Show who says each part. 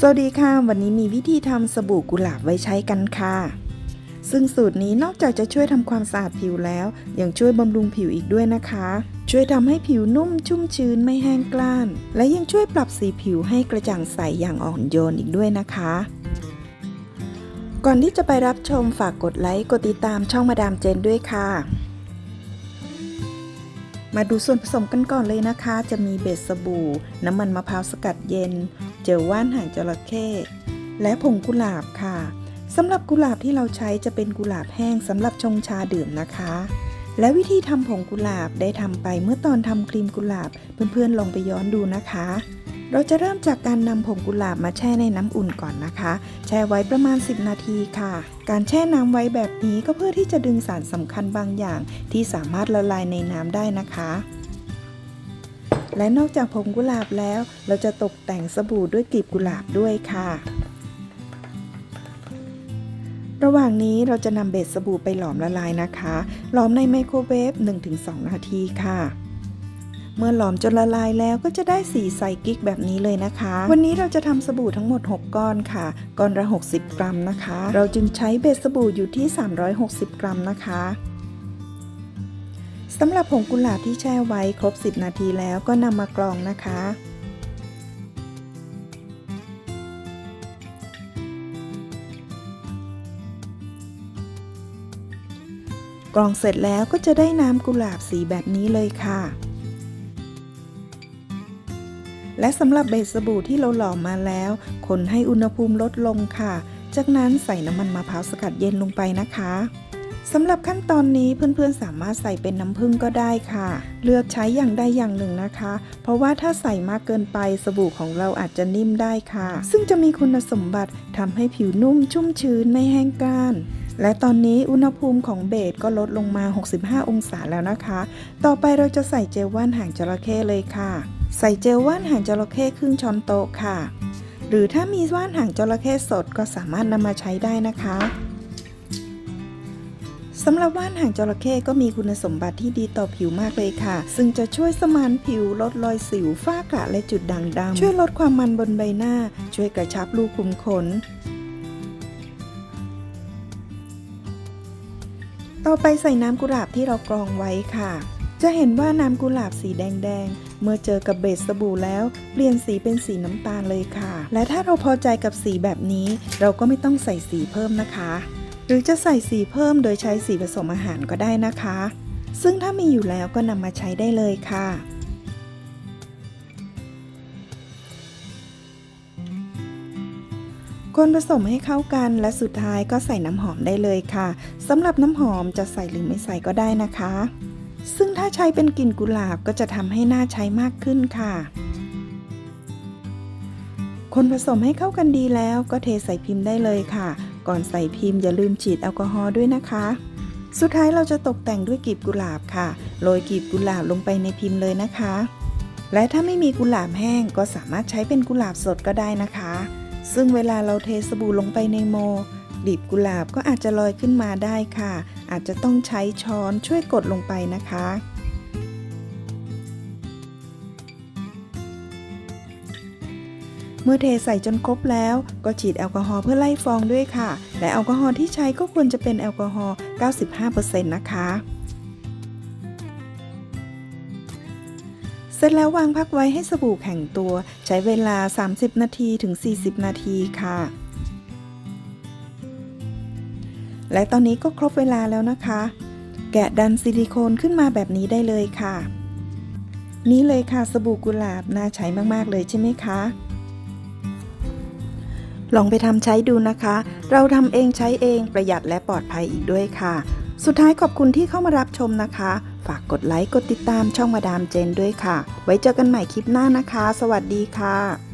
Speaker 1: สวัสดีค่ะ วันนี้มีวิธีทำสบู่กุหลาบไว้ใช้กันค่ะ ซึ่งสูตรนี้นอกจากจะช่วยทำความสะอาดผิวแล้ว ยังช่วยบำรุงผิวอีกด้วยนะคะ ช่วยทำให้ผิวนุ่มชุ่มชื้นไม่แห้งกล้าน และยังช่วยปรับสีผิวให้กระจ่างใสอย่างอ่อนโยนอีกด้วยนะคะ ก่อนที่จะไปรับชมฝากกดไลค์กดติดตามช่องมาดามเจนด้วยค่ะ มาดูส่วนผสมกันก่อนเลยนะคะ จะมีเบสสบู่ น้ำมันมะพร้าวสกัดเย็น เจลว่านหางจระเข้และผงกุหลาบค่ะสำหรับกุหลาบที่เราใช้จะเป็นกุหลาบแห้งสำหรับชงชาดื่มนะคะ และวิธีทำผงกุหลาบได้ทำไปเมื่อตอนทำครีมกุหลาบเพื่อนๆลองไปย้อนดูนะคะ เราจะเริ่มจากการนำผงกุหลาบมาแช่ในน้ำอุ่นก่อนนะคะ แช่ไว้ประมาณ 10 นาทีค่ะ การแช่น้ำไว้แบบนี้ก็เพื่อที่จะดึงสารสำคัญบางอย่าง ที่สามารถละลายในน้ำได้นะคะ และนอกจากผงกุหลาบแล้ว เราจะตกแต่งสบู่ด้วยกลีบกุหลาบด้วยค่ะ ระหว่างนี้เราจะนำเบสสบู่ไปหลอมละลายนะคะ หลอมในไมโครเวฟ 1-2 นาทีค่ะ เมื่อหลอมจนละลายแล้วก็จะได้สีใสกิ๊กแบบนี้เลยนะคะ วันนี้เราจะทำสบู่ทั้งหมด 6 ก้อนค่ะ ก้อนละ 60 กรัมนะคะ เราจึงใช้เบสสบู่อยู่ที่ 360 กรัมนะคะสำหรับผงกุหลาบที่แช่ไว้ครบ 10 นาทีแล้วก็นำมากรองนะคะ กรองเสร็จแล้วก็จะได้น้ำกุหลาบสีแบบนี้เลยค่ะ และสำหรับเบสสบู่ที่เราหล่อมมาแล้ว คนให้อุณหภูมิลดลงค่ะ จากนั้นใส่น้ำมันมะพร้าวสกัดเย็นลงไปนะคะสำหรับขั้นตอนนี้เพื่อนๆสามารถใส่เป็นน้ำผึ้งก็ได้ค่ะ เลือกใช้อย่างใดอย่างหนึ่งนะคะ เพราะว่าถ้าใส่มากเกินไปสบู่ของเราอาจจะนิ่มได้ค่ะ ซึ่งจะมีคุณสมบัติทำให้ผิวนุ่มชุ่มชื้นไม่แห้งกร้านและตอนนี้อุณหภูมิของเบสก็ลดลงมา 65 องศาแล้วนะคะ ต่อไปเราจะใส่เจลว่านหางจระเข้เลยค่ะ ใส่เจลว่านหางจระเข้ครึ่งช้อนโต๊ะค่ะ หรือถ้ามีว่านหางจระเข้สดก็สามารถนำมาใช้ได้นะคะสำหรับว่านหางจระเข้ก็มีคุณสมบัติที่ดีต่อผิวมากเลยค่ะ ซึ่งจะช่วยสมานผิวลดรอยสิวฝ้ากระและจุดด่างดำช่วยลดความมันบนใบหน้า ช่วยกระชับรูขุมขน ต่อไปใส่น้ำกุหลาบที่เรากรองไว้ค่ะ จะเห็นว่าน้ำกุหลาบสีแดงๆ เมื่อเจอกับเบสสบู่แล้ว เปลี่ยนสีเป็นสีน้ำตาลเลยค่ะ และถ้าเราพอใจกับสีแบบนี้ เราก็ไม่ต้องใส่สีเพิ่มนะคะ หรือจะใส่สีเพิ่มโดยใช้สีผสมอาหารก็ได้นะคะ ซึ่งถ้ามีอยู่แล้วก็นำมาใช้ได้เลยค่ะคนผสมให้เข้ากันและสุดท้ายก็ใส่น้ำหอมได้เลยค่ะสำหรับน้ำหอมจะใส่หรือไม่ใส่ก็ได้นะคะ ซึ่งถ้าใช้เป็นกลิ่นกุหลาบก็จะทำให้น่าใช้มากขึ้นค่ะ คนผสมให้เข้ากันดีแล้วก็เทใส่พิมพ์ได้เลยค่ะ ก่อนใส่พิมพ์อย่าลืมฉีดแอลกอฮอล์ด้วยนะคะ สุดท้ายเราจะตกแต่งด้วยกลีบกุหลาบค่ะ โรยกลีบกุหลาบลงไปในพิมพ์เลยนะคะ และถ้าไม่มีกุหลาบแห้งก็สามารถใช้เป็นกุหลาบสดก็ได้นะคะ ซึ่งเวลาเราเทสบู่ลงไปในโม กลีบกุหลาบก็อาจจะลอยขึ้นมาได้ค่ะ อาจจะต้องใช้ช้อนช่วยกดลงไปนะคะ เมื่อเทใส่จนครบแล้วก็ฉีดแอลกอฮอล์เพื่อไล่ฟองด้วยค่ะ และแอลกอฮอล์ที่ใช้ก็ควรจะเป็นแอลกอฮอล์ 95%นะคะ เสร็จแล้ววางพักไว้ให้สบู่แข็งตัว ใช้เวลา 30 นาทีถึง 40 นาทีค่ะ และตอนนี้ก็ครบเวลาแล้วนะคะ แกะดันซิลิโคนขึ้นมาแบบนี้ได้เลยค่ะ นี่เลยค่ะสบู่กุหลาบน่าใช้มากๆเลยใช่ไหมคะลองไปทำใช้ดูนะคะ เราทำเองใช้เองประหยัดและปลอดภัยอีกด้วยค่ะ สุดท้ายขอบคุณที่เข้ามารับชมนะคะ ฝากกดไลค์กดติดตามช่องมาดามเจนด้วยค่ะ ไว้เจอกันใหม่คลิปหน้านะคะ สวัสดีค่ะ